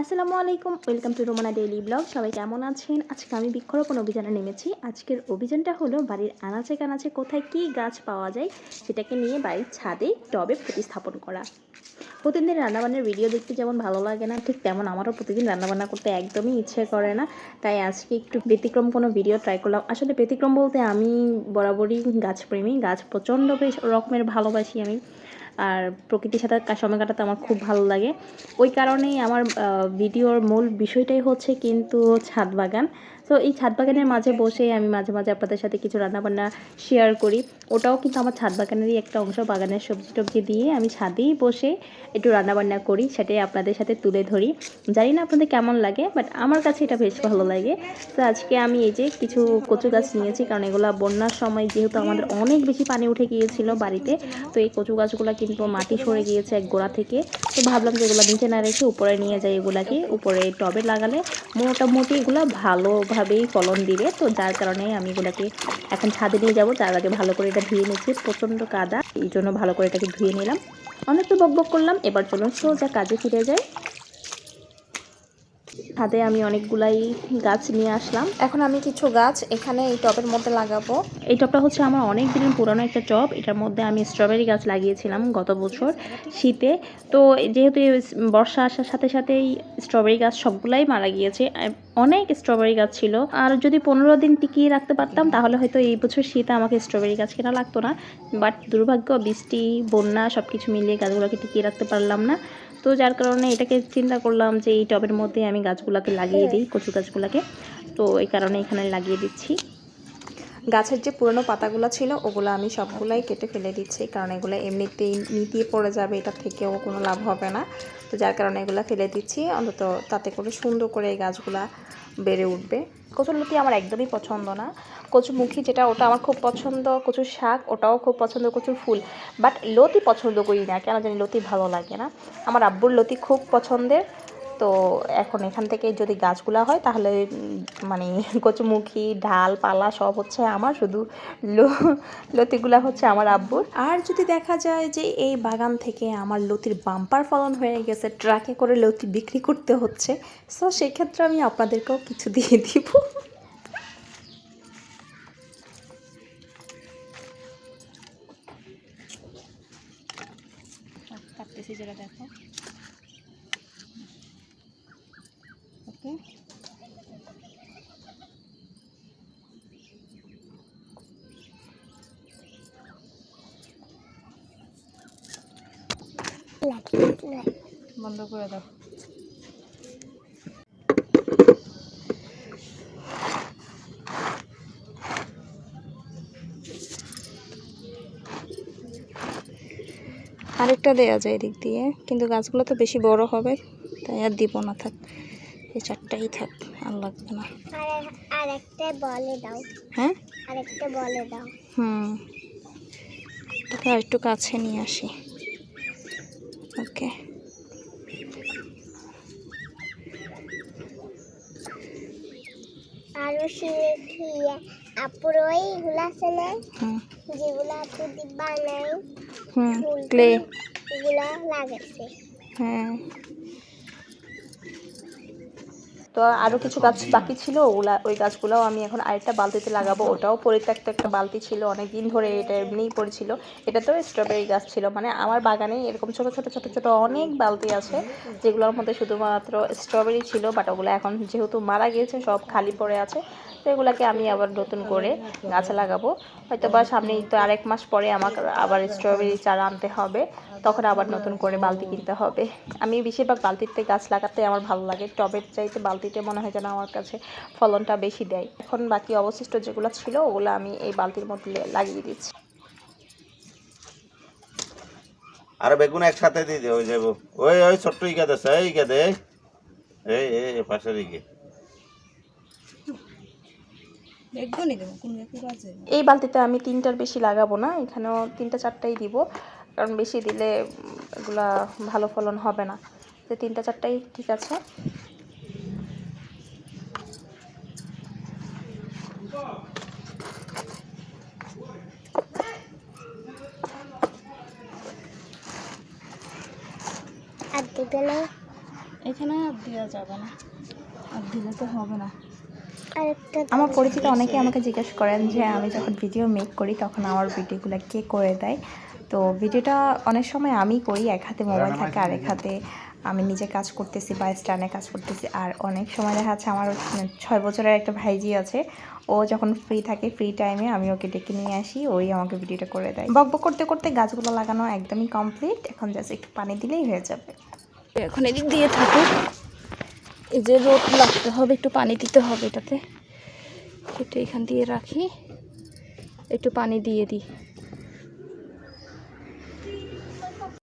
আসসালামু আলাইকুম, welcome to Romana daily blog. সবাই কেমন আছেন? আজকে আমি বৃক্ষরোপণ অভিযানে নেমেছি। আজকের অভিযানটা হলো বাড়ির আনাচে কানাচে কোথায় কী গাছ পাওয়া যায় সেটাকে নিয়ে বাড়ির ছাদে টবে প্রতিস্থাপন করা। প্রতিদিন রান্নাবান্নার ভিডিও দেখতে যেমন ভালো লাগে না, ঠিক তেমন আমারও প্রতিদিন রান্নাবান্না করতে একদমই ইচ্ছে করে না। তাই আজকে একটু ব্যতিক্রম কোনো ভিডিও ট্রাই করলাম। আসলে ব্যতিক্রম বলতে আমি বরাবরই গাছপ্রেমী, গাছ প্রচণ্ড বেশ রকমের ভালোবাসি আমি। আর প্রকৃতির সাথে সময় কাটাতে আমার খুব ভালো লাগে। ওই কারণেই আমার ভিডিওর মূল বিষয়টাই হচ্ছে কিন্তু ছাদ বাগান। তো এই ছাদ বাগানের মাঝে বসে আমি মাঝে মাঝে আপনাদের সাথে কিছু রান্নাবান্না শেয়ার করি। ওটাও কিন্তু আমার ছাদ বাগানেরই একটা অংশ। বাগানের সবজি টবজি দিয়ে আমি ছাদেই বসে একটু রান্নাবান্না করি, সেটাই আপনাদের সাথে তুলে ধরি। জানি না আপনাদের কেমন লাগে বাট আমার কাছে এটা বেশ ভালো লাগে। তো আজকে আমি এই যে কিছু কচু গাছ নিয়েছি, কারণ এগুলো বন্যার সময় যেহেতু আমাদের অনেক বেশি পানি উঠে গিয়েছিল বাড়িতে, তো এই কচু গাছগুলো কিন্তু মাটি সরে গিয়েছে এক গোড়া থেকে, তো ভাবলাম যে এগুলো নিচে না রেখে উপরে নিয়ে যাই এগুলাকে। উপরে টবে লাগালে মোটামুটি এগুলো ভালোভাবেই ফলন দিবে, তো যার কারণে আমি এগুলাকে এখন ছাদে নিয়ে যাব। তার আগে ভালো করে এটা ধুয়ে নিচ্ছি, প্রচণ্ড কাদা, এই জন্য ভালো করে এটাকে ধুয়ে নিলাম। অনেক তো বকবক করলাম, এবার চলুন সোজা কাজে ফিরে যাই। ছাদে আমি অনেকগুলাই গাছ নিয়ে আসলাম। এখন আমি কিছু গাছ এখানে এই টবের মধ্যে লাগাবো। এই টবটা হচ্ছে আমার অনেক দিন পুরনো একটা টব। এটার মধ্যে আমি স্ট্রবেরি গাছ লাগিয়েছিলাম গত বছর শীতে। তো যেহেতু বর্ষা আসার সাথে সাথেই স্ট্রবেরি গাছ সবগুলাই মারা গিয়েছে অনেক স্ট্রবেরি গাছ ছিল। আর যদি পনেরো দিন টিকিয়ে রাখতে পারতাম তাহলে হয়তো এই বছর শীতে আমাকে স্ট্রবেরি গাছ কেনা লাগতো না। বাট দুর্ভাগ্য বৃষ্টি বন্যা সব কিছু মিলিয়ে গাছগুলোকে টিকিয়ে রাখতে পারলাম না। তো যার কারণে এটাকে চিন্তা করলাম যে এই টবের মধ্যে আমি গাছগুলোকে লাগিয়ে দিই কচু গাছগুলোকে। তো এই কারণে এখানে লাগিয়ে দিচ্ছি। গাছের যে পুরনো পাতাগুলো ছিল, ওগুলো আমি সবগুলাই কেটে ফেলে দিচ্ছি। কারণ এগুলো এমনিতেই নিতিয়ে পড়ে যাবে, এটা থেকেও কোনো লাভ হবে না। তো যার কারণে এগুলো ফেলে দিচ্ছি। অন্তত তাতে করে সুন্দর করে এই গাছগুলা বেড়ে উঠবে। কচুরলতি আমার একদমই পছন্দ না। কচুমুখী যেটা, ওটা আমার খুব পছন্দ। কচুর শাক, ওটাও খুব পছন্দ। কচুর ফুল। বাট লতি পছন্দ করি না। কেন জানি লতি ভালো লাগে না। আমার আব্বুর লতি খুব পছন্দের। তো এখন এখান থেকে যদি গাছগুলা হয় তাহলে মানে কচুমুখী ডাল পালা সব হচ্ছে আমার শুধু লো- লতিগুলা হচ্ছে আমার আব্বুর। আর যদি দেখা যায় যে এই বাগান থেকে আমার লতির বাম্পার ফলন হয়ে গেছে ট্রাকে করে লতি বিক্রি করতে হচ্ছে সো সেক্ষেত্রে আমি আপনাদেরকেও কিছু দিয়ে দিব। কাটতেছি যেটা দেখো। বন্ধ করে দাও। আরেকটা দেয়া যায় এদিক দিয়ে কিন্তু গাছগুলো তো বেশি বড় হবে তাই আর দিব না থাক। এই চারটাই থাক আর লাগবে না। আরেকটা বলে দাও। হ্যাঁ? আরেকটা বলে দাও। হুম। তোকে একটু কাছে নিয়ে আসি। ওকে। আরও শুনে খেয়ে আপুর ওইগুলো আছে না? যেগুলা আপু বানাই হুম ক্লে এগুলা লাগাইছে। হ্যাঁ। তো আরও কিছু গাছ বাকি ছিল ওগুলা ওই গাছগুলোও আমি এখন আরেকটা বালতিতে লাগাবো। ওটাও পরিত্যক্ত একটা বালতি ছিল অনেক দিন ধরে এটা এমনিই পড়েছিল। এটা তো স্ট্রবেরি গাছ ছিল মানে আমার বাগানে এরকম ছোটো ছোটো ছোটো ছোটো অনেক বালতি আছে, যেগুলোর মধ্যে শুধুমাত্র স্ট্রবেরি ছিল বাট ওগুলো এখন যেহেতু মারা গিয়েছে, সব খালি পড়ে আছে। তো এগুলাকে আমি আবার নতুন করে গাছ লাগাবো। হয়তো বা সামনেই তো আরেক মাস পরে আমাকে আবার স্ট্রবেরি চারা আনতে হবে। তখন আবার নতুন করে বালতি কিনতে হবে। আমি বেশিরভাগ বালতিতে গাছ লাগাতে আমার ভালো লাগে। টবের চাইতে বালতিতে মনে হয় যেন আমার কাছে ফলনটা বেশি দেয়। এখন বাকি অবশিষ্ট যেগুলো ছিল, ওগুলো আমি এই বালতির মধ্যে লাগিয়ে দিচ্ছি। আর বেগুন একসাথে দিয়ে দে, ওই যাব ওই ওই ছোট্ট ইকা দেছে এই ইকা দে। এই পাশের ইকে এই বালতিতে আমি তিনটার বেশি লাগাবো না এখানেও তিনটা চারটাই দিব কারণ বেশি দিলে এগুলা ভালো ফলন হবে না। তো তিনটা চারটাই ঠিক আছে। আর দিবে না? এখানে আর দেওয়া যাবে না। আর দিলে তো হবে না। আমার পরিচিত অনেকে আমাকে জিজ্ঞেস করেন যে আমি যখন ভিডিও মেক করি তখন আমার ভিডিওগুলো কে করে দেয়? তো ভিডিওটা অনেক সময় আমি করি এক হাতে মোবাইল থাকে আর এক হাতে আমি নিজে কাজ করতেছি বা স্ট্যান্ডে কাজ করতেছি। আর অনেক সময় দেখা যাচ্ছে আমার ছয় বছরের একটা ভাইজি আছে ও যখন ফ্রি থাকে ফ্রি টাইমে আমি ওকে ডেকে নিয়ে আসি ওই আমাকে ভিডিওটা করে দেয়। বকবক করতে করতে গাছগুলো লাগানো একদমই কমপ্লিট এখন জাস্ট একটু পানি দিলেই হয়ে যাবে। এখন এদিক দিয়ে থাকুক। এই যে রোদ লাগতে হবে, একটু পানি দিতে হবে এটাতে। একটু এখান দিয়ে রাখি, একটু পানি দিয়ে দিই।